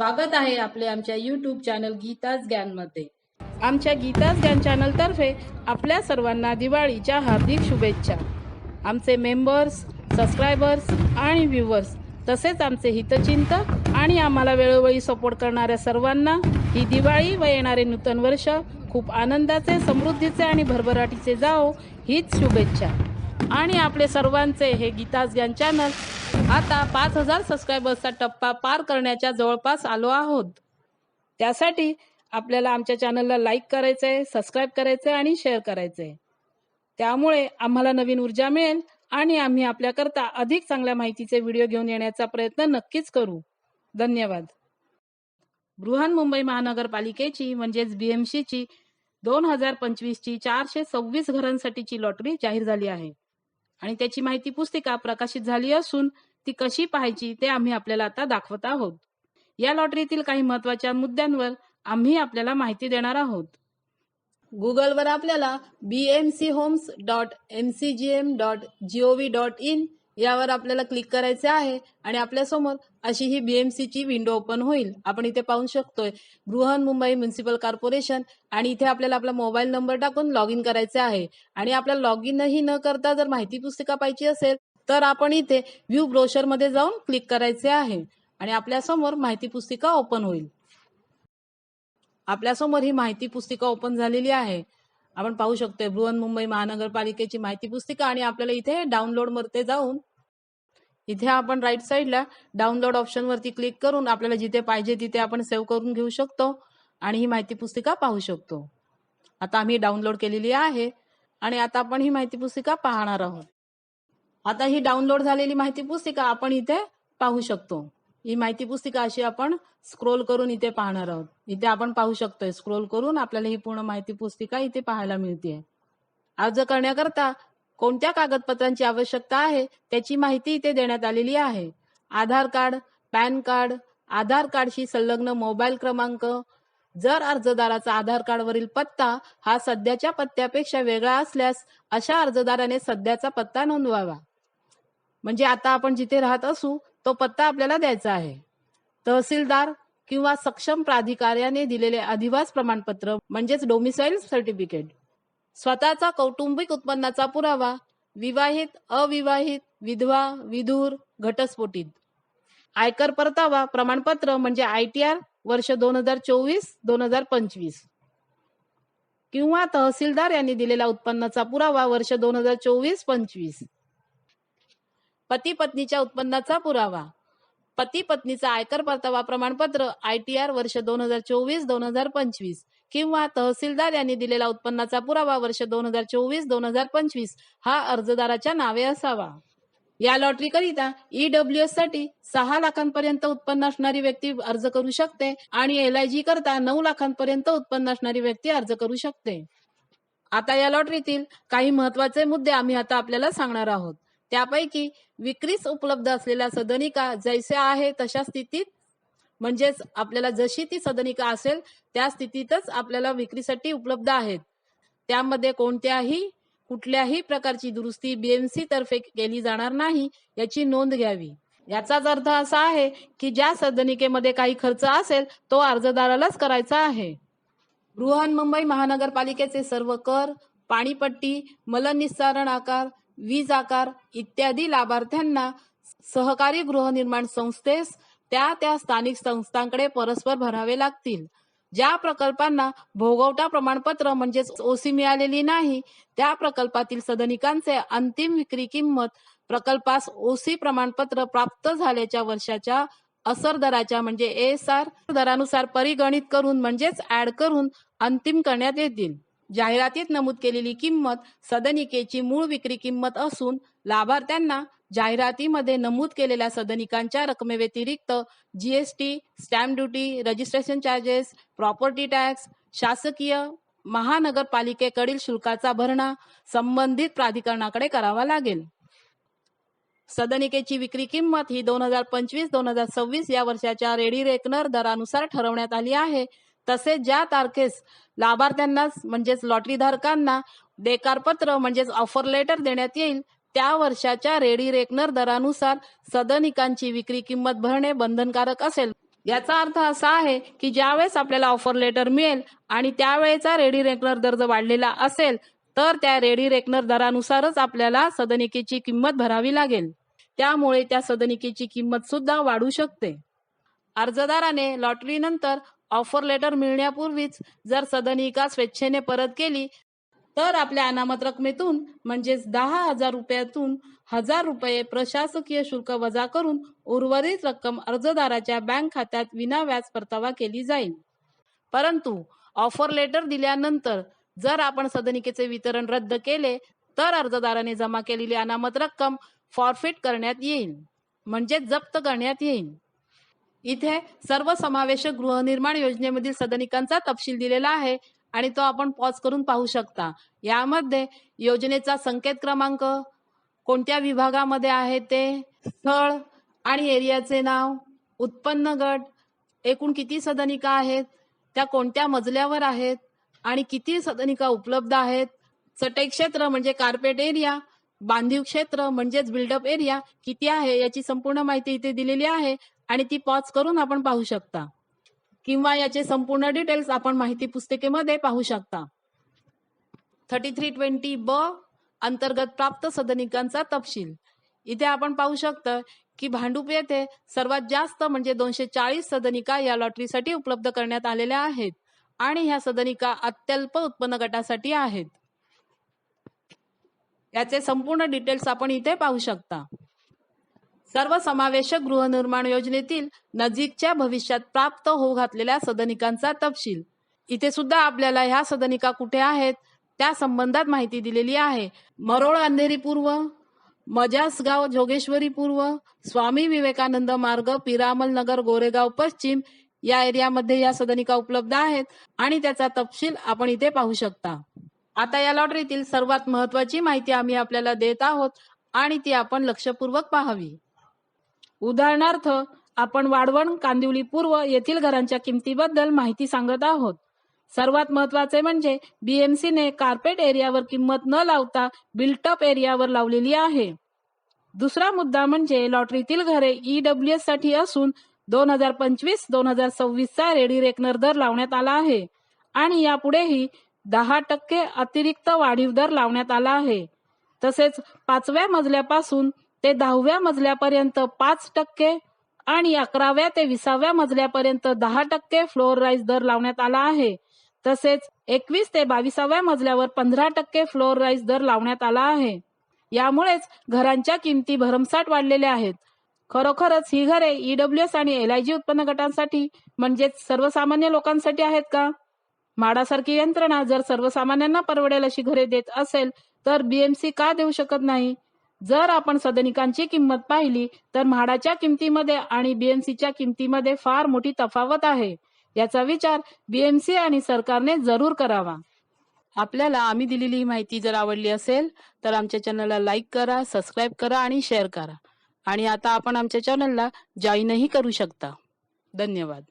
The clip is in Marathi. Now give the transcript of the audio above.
स्वागत आहे आपले आमच्या यूट्यूब चॅनल गीताज ज्ञानमध्ये आमच्या गीताज ज्ञान चॅनलतर्फे आपल्या सर्वांना दिवाळीच्या हार्दिक शुभेच्छा. आमचे मेंबर्स सबस्क्रायबर्स आणि व्ह्युअर्स तसेच आमचे हितचिंतक आणि आम्हाला वेळोवेळी सपोर्ट करणाऱ्या सर्वांना ही दिवाळी व येणारे नूतन वर्ष खूप आनंदाचे समृद्धीचे आणि भरभराटीचे जाओ हीच शुभेच्छा. आणि आपले सर्वांचे हे गीताज ज्ञान चॅनल आता पाच हजार सबस्क्रायबर्सचा टप्पा पार करण्याच्या जवळपास आलो आहोत. त्यासाठी आपल्याला आमच्या चॅनलला लाईक करायचं आहे सबस्क्राईब करायचं आहे आणि शेअर करायचं आहे त्यामुळे आम्हाला नवीन ऊर्जा मिळेल आणि आम्ही आपल्याकरता अधिक चांगल्या माहितीचे व्हिडिओ घेऊन येण्याचा प्रयत्न नक्कीच करू. धन्यवाद. बृहन्मुंबई महानगरपालिकेची म्हणजेच बीएमसीची दोन हजार पंचवीसची चारशे सव्वीस घरांसाठीची लॉटरी जाहीर झाली आहे. आणि त्याची माहिती पुस्तिका प्रकाशित झाली असून ती कशी पाहायची ते आम्ही आपल्याला आता दाखवत आहोत. या लॉटरीतील काही महत्त्वाच्या मुद्द्यांवर आम्ही आपल्याला माहिती देणार आहोत. गुगलवर आपल्याला B M C homes dot M C G M dot G O V dot in यावर आपल्याला क्लिक करायचे आहे आणि आपल्यासमोर अशी ही बी एम विंडो ओपन होईल. आपण इथे पाहू शकतोय बृहन मुंबई म्युन्सिपल कॉर्पोरेशन आणि इथे आपल्याला आपला मोबाईल नंबर टाकून लॉग इन करायचे आहे. आणि आपल्याला लॉग इनही न करता जर माहिती पुस्तिका पाहिजे असेल तर आपण इथे व्ह्यू ब्रोशरमध्ये जाऊन क्लिक करायचे आहे. आणि आपल्यासमोर माहिती पुस्तिका ओपन होईल. आपल्यासमोर ही माहिती पुस्तिका ओपन झालेली आहे. आपण पाहू शकतोय बृहन मुंबई महानगरपालिकेची माहिती पुस्तिका आणि आपल्याला इथे डाउनलोडमध्ये जाऊन इथे आपण राईट साईडला डाउनलोड ऑप्शन वरती क्लिक करून आपल्याला जिथे पाहिजे तिथे आपण सेव्ह करून घेऊ शकतो आणि ही माहिती पुस्तिका पाहू शकतो. आता आम्ही डाउनलोड केलेली आहे आणि आता आपण ही माहिती पुस्तिका पाहणार आहोत. आता ही डाउनलोड झालेली माहिती पुस्तिका आपण इथे पाहू शकतो. ही माहिती पुस्तिका अशी आपण स्क्रोल करून इथे पाहणार आहोत. इथे आपण पाहू शकतोय स्क्रोल करून आपल्याला ही पूर्ण माहिती पुस्तिका इथे पाहायला मिळते अर्ज करण्याकरता कोणत्या कागदपत्रांची आवश्यकता आहे त्याची माहिती इथे देण्यात आलेली आहे. Aadhaar card PAN card Aadhaar कार्डशी संलग्न मोबाईल क्रमांक. जर अर्जदाराचा आधार कार्डवरील पत्ता हा सध्याच्या पत्त्यापेक्षा वेगळा असल्यास अशा अर्जदाराने सध्याचा पत्ता नोंदवावा. म्हणजे आता आपण जिथे राहत असू तो पत्ता आपल्याला द्यायचा आहे. तहसीलदार किंवा सक्षम प्राधिकाऱ्याने दिलेले अधिवास प्रमाणपत्र म्हणजेच डोमिसाईल सर्टिफिकेट स्वतःचा कौटुंबिक उत्पन्नाचा पुरावा विवाहित अविवाहित विधवा विधूर घटस्फोटित. आयकर परतावा प्रमाणपत्र म्हणजे आय टी आर वर्ष दोन हजार चोवीस दोन हजार पंचवीस. किंवा तहसीलदार यांनी दिलेला उत्पन्नाचा पुरावा वर्ष दोन हजार चोवीस पंचवीस. पती पत्नीच्या उत्पन्नाचा पुरावा. पती पत्नीचा आयकर परतावा प्रमाणपत्र आय टी आर वर्ष दोन हजार चोवीस दोन हजार पंचवीस किंवा तहसीलदार यांनी दिलेला उत्पन्नाचा पुरावा वर्ष दोन हजार चोवीस दोन हजार पंचवीस हा अर्जदाराच्या नावे असावा. या लॉटरी करिता ईडब्ल्यू एससाठी सहा लाखांपर्यंत उत्पन्न असणारी व्यक्ती अर्ज करू शकते आणि एल आय जी करता नऊ लाखांपर्यंत उत्पन्न असणारी व्यक्ती अर्ज करू शकते. आता या लॉटरीतील काही महत्त्वाचे मुद्दे आम्ही आता आपल्याला सांगणार आहोत. त्यापैकी विक्रीस उपलब्ध असलेल्या सदनिका जैसे आहे तशा स्थितीत म्हणजेच आपल्याला जशी ती सदनिका असेल त्या स्थितीतच आपल्याला विक्रीसाठी उपलब्ध आहेत. त्यामध्ये कोणत्याही कुठल्याही प्रकारची दुरुस्ती बीएमसी तर्फे केली जाणार नाही याची नोंद घ्यावी. याचाच अर्थ असा आहे की ज्या सदनिकेमध्ये काही खर्च असेल तो अर्जदारालाच करायचा आहे. बृहन मुंबई महानगरपालिकेचे सर्व कर पाणीपट्टी मलनिस्सारण आकार वीज आकार इत्यादी लाभार्थ्यांना सहकारी गृहनिर्माण संस्थेस त्या त्या स्थानिक संस्थांकडे परस्पर भरावे लागतील. ज्या प्रकल्पांना भोगवटा प्रमाणपत्र म्हणजेच ओसी मिळालेली नाही त्या प्रकल्पातील सदनिकांचे अंतिम विक्री किंमत प्रकल्पास ओसी प्रमाणपत्र प्राप्त झाल्याच्या वर्षाच्या असर दराच्या म्हणजे एस आर दरानुसार परिगणित करून म्हणजेच ऍड करून अंतिम करण्यात येतील. जाहिरातीत नमूद केलेली किंमत सदनिकेची मूळ विक्री किंमत असून लाभार्थ्यांना जाहिरातीमध्ये नमूद केलेल्या सदनिकांच्या रकमेव्यतिरिक्त GST stamp duty registration charges property tax शासकीय महानगरपालिकेकडील शुल्काचा भरणा संबंधित प्राधिकरणाकडे करावा लागेल. सदनिकेची विक्री किंमत ही दोन हजार पंचवीस दोन हजार सव्वीस या वर्षाच्या रेडी रेकनर दरानुसार ठरवण्यात आली आहे. तसेच ज्या तारखेस लाभार्थ्यांनाच म्हणजेच लॉटरीधारकांना देकारपत्र म्हणजेच ऑफर लेटर देण्यात येईल त्या वर्षाच्या रेडी रेकनर दरानुसार सदनिकांची विक्री किंमत भरणे बंधनकारक असेल. याचा अर्थ असा आहे की ज्यावेळेस आपल्याला ऑफर लेटर मिळेल आणि त्यावेळेचा रेडी रेकनर दर जर वाढलेला असेल तर त्या रेडी रेकनर दरानुसारच आपल्याला सदनिकेची किंमत भरावी लागेल. त्यामुळे त्या सदनिकेची किंमत सुद्धा वाढू शकते. अर्जदाराने लॉटरीनंतर ऑफर लेटर मिळण्यापूर्वीच जर सदनिका स्वेच्छेने परत केली तर आपल्या अनामत रकमेतून म्हणजेच दहा हजार रुपयातून हजार रुपये प्रशासकीय शुल्क वजा करून उर्वरित रक्कम अर्जदाराच्या बँक खात्यात विनाव्याज परतावा केली जाईल. परंतु ऑफर लेटर दिल्यानंतर जर आपण सदनिकेचे वितरण रद्द केले तर अर्जदाराने जमा केलेली अनामत रक्कम फॉरफिट करण्यात येईल म्हणजे जप्त करण्यात येईल. इथे सर्व समावेशक गृहनिर्माण योजनेमधील सदनिकांचा तपशील दिलेला आहे आणि तो आपण पॉज करून पाहू शकता. यामध्ये योजनेचा संकेत क्रमांक कोणत्या विभागामध्ये आहे ते स्थळ आणि एरियाचे नाव उत्पन्न गट एकूण किती सदनिका आहेत त्या कोणत्या मजल्यावर आहेत आणि किती सदनिका उपलब्ध आहेत चटई क्षेत्र म्हणजे कार्पेट एरिया बांधीव क्षेत्र म्हणजेच बिल्डअप एरिया किती आहे याची संपूर्ण माहिती इथे दिलेली आहे. आणि ती पॉज करून आपण पाहू शकता. किंवा याचे संपूर्ण डिटेल्स आपण माहिती पुस्तिकेमध्ये पाहू शकता. थर्टी थ्री ट्वेंटी ब अंतर्गत प्राप्त सदनिकांचा तपशील. इथे आपण पाहू शकतो की भांडूप येथे सर्वात जास्त म्हणजे दोनशे चाळीस सदनिका या लॉटरीसाठी उपलब्ध करण्यात आलेल्या आहेत आणि ह्या सदनिका अत्यल्प उत्पन्न गटासाठी आहेत. याचे संपूर्ण डिटेल्स आपण इथे पाहू शकता. सर्वसमावेशक गृहनिर्माण योजनेतील नजीकच्या भविष्यात प्राप्त होऊ घातलेल्या सदनिकांचा तपशील. इथे सुद्धा आपल्याला ह्या सदनिका कुठे आहेत? त्या संबंधात माहिती दिलेली आहे. मरोळ अंधेरी पूर्व मजासगाव जोगेश्वरी पूर्व स्वामी विवेकानंद मार्ग पिरामल नगर गोरेगाव पश्चिम या एरियामध्ये या सदनिका उपलब्ध आहेत आणि त्याचा तपशील आपण इथे पाहू शकता. आता या लॉटरीतील सर्वात महत्वाची माहिती आम्ही आपल्याला देत आहोत आणि ती आपण लक्षपूर्वक पाहावी. उदाहरणार्थ आपण वाढवण कांदिवली पूर्व येथील घरांच्या किमतीबद्दल माहिती सांगत आहोत. सर्वात महत्त्वाचे म्हणजे BMC ने कार्पेट एरियावर किंमत न लावता बिल्टअप एरियावर लावलेली आहे. दुसरा मुद्दा म्हणजे लॉटरीतील घरे ईडब्ल्यू एससाठी असून दोन हजार पंचवीस दोन हजार सव्वीसचा रेडी रेकनर दर लावण्यात आला आहे. आणि यापुढेही दहा टक्के अतिरिक्त वाढीव दर लावण्यात आला आहे. तसेच पाचव्या मजल्यापासून ते दहाव्या मजल्यापर्यंत पाच टक्के आणि अकराव्या ते विसाव्या मजल्यापर्यंत दहा टक्के फ्लोअर राईज दर लावण्यात आला आहे. तसेच एकवीस ते बावीसाव्या मजल्यावर पंधरा टक्के फ्लोअर राईज दर लावण्यात आला आहे. यामुळेच घरांच्या किमती भरमसाठ वाढलेल्या आहेत. खरोखरच ही घरे ईडब्ल्यू एस आणि एल आय जी उत्पन्न गटांसाठी म्हणजेच सर्वसामान्य लोकांसाठी आहेत का? माडासारखी यंत्रणा जर सर्वसामान्यांना परवडेल अशी घरे देत असेल तर बीएमसी का देऊ शकत नाही? जर आपण सदनिकांची किंमत पाहिली तर म्हाडाच्या किमतीमध्ये आणि बीएमसीच्या किमतीमध्ये फार मोठी तफावत आहे. याचा विचार बीएमसी आणि सरकारने जरूर करावा. आपल्याला आम्ही दिलेली ही माहिती जर आवडली असेल तर आमच्या चॅनलला लाईक करा सबस्क्राईब करा आणि शेअर करा. आणि आता आपण आमच्या चॅनलला जॉईनही करू शकता. धन्यवाद.